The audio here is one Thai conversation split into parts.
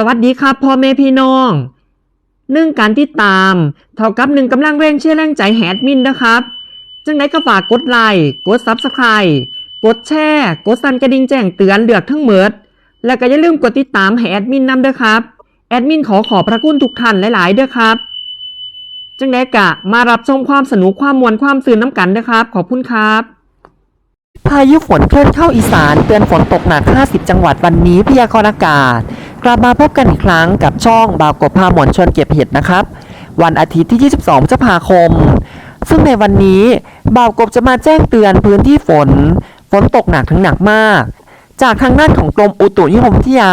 สวัสดีครับพ่อแม่พี่น้องหนึ่งการติดตาม เท่ากับหนึ่งกำลังแรงเชื่อแรงใจแฮดมินนะครับ จังไดก็ฝากกดไลค์กดซับสไคร b ์กดแชร์กดสั่นกระดิ่งแจ้งเตือนเลือกทั้งเมิดแล้วก็อย่าลืมกดติดตามให้แอดมินนำด้วยครับ แอดมินขอขอบพระคุณทุกท่านหลายๆเด้วยครับ จังไดกะมารับชมความสนุกความมวลความสื่นน้ำกันนะครับ ขอบคุณครับพายุฝนเคลื่อนเข้าอีสานเตือนฝนตกหนัก 50 จังหวัดวันนี้พยากรณ์อากาศ กลับมาพบกันอีกครั้งกับช่องบาวกบพาหมอนชวนเก็บเห็ดนะครับ วันอาทิตย์ที่ 22พฤษภาคม ซึ่งในวันนี้บ่าวกบจะมาแจ้งเตือนพื้นที่ฝน ฝนตกหนักถึงหนักมาก จากทางด้านของกรมอุตุนิยมวิทยา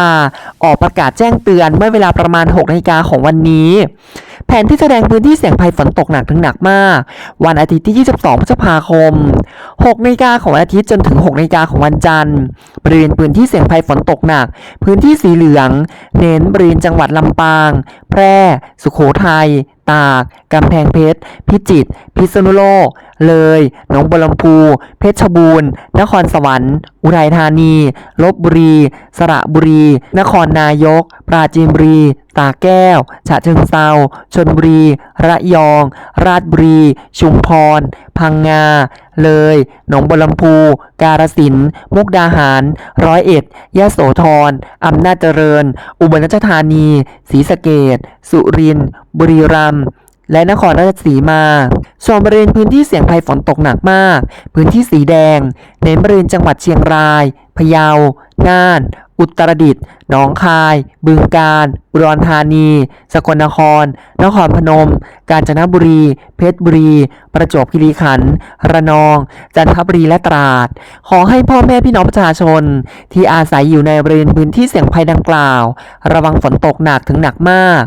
ออกประกาศแจ้งเตือนเมื่อเวลาประมาณ6นาฬิกาของวันนี้ แผนที่แสดงพื้นที่เสี่ยงภัยฝนตกหนักถึงหนักมาก วันอาทิตย์ที่ 22 พฤษภาคม 6นาฬิกาของวันอาทิตย์จนถึง 6นาฬิกาของวันจันทร์บริเวณพื้นที่เสี่ยงภัยฝนตกหนัก พื้นที่สีเหลือง เน้นบริเวณจังหวัดลำปาง แพร่ สุโขทัย ตากกำแพงเพชร พิจิตร พิษณุโลก เลย หนองบัวลำพู เพชรบูรณ์ นครสวรรค์ อุทัยธานี ลบบุรี สระบุรี นครนายก ปราจีนบุรี ตากแก้ว ฉะเชิงเซาชนบุรี ระยอง ราชบุรี ชุมพร พังงา เลย หนองบัวลำพู กาฬสินธุ์มุกดาหาร ร้อยเอ็ด ยะโสธร อำนาจเจริญ อุบลราชธานี ศรีสะเกดสุรินทร์ บุรีรัมย์และนครราชสีมา ส่วนบริเวณพื้นที่เสี่ยงภัยฝนตกหนักมาก พื้นที่สีแดง เน้นบริเวณจังหวัดเชียงราย พะเยา น่าน อุตรดิตถ์หนองคาย บึงกาฬ อุดรธานี สกลนคร นครพนม กาญจนบุรี เพชรบุรี ประจวบคีรีขันธ์ ระนอง จันทบุรี และตราด ขอให้พ่อแม่พี่น้องประชาชน ที่อาศัยอยู่ในบริเวณพื้นที่เสี่ยงภัยดังกล่าว ระวังฝนตกหนักถึงหนักมาก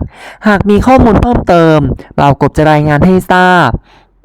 หากมีข้อมูลเพิ่มเติม เรากบจะรายงานให้ทราบ